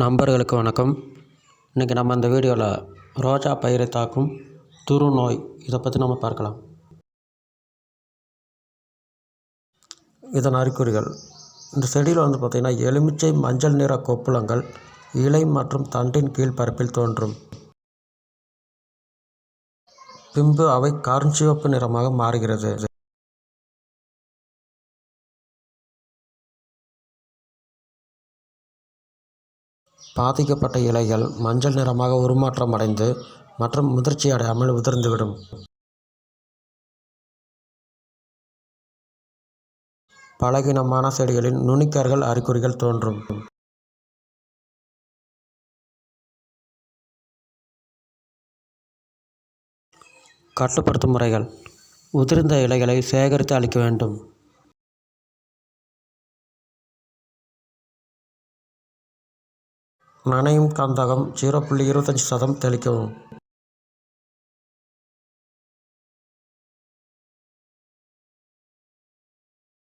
நண்பர்களுக்கு வணக்கம். இன்றைக்கி நம்ம இந்த வீடியோவில் ரோஜா பயிரை தாக்கும் துரு நோய் இதை பற்றி நம்ம பார்க்கலாம். இதன் அறிகுறிகள். இந்த செடியில் வந்து பார்த்திங்கன்னா எலுமிச்சை மஞ்சள் நிற கொப்புளங்கள் இலை மற்றும் தண்டின் கீழ் பரப்பில் தோன்றும். பின்பு அவை கருஞ்சிவப்பு நிறமாக மாறுகிறது. பாதிக்கப்பட்ட இலைகள் மஞ்சள் நிறமாக உருமாற்றம் அடைந்து மற்றும் முதிர்ச்சி அடையாமல் உதிர்ந்துவிடும். பலகீனமான செடிகளில் நுனிக்கர்கள் அறிகுறிகள் தோன்றும். கட்டுப்படுத்தும் முறைகள். உதிர்ந்த இலைகளை சேகரித்து அளிக்க வேண்டும். நனையும் கந்தகம் ஜீரோ புள்ளி இருபத்தஞ்சி சதம் தெளிக்கவும்.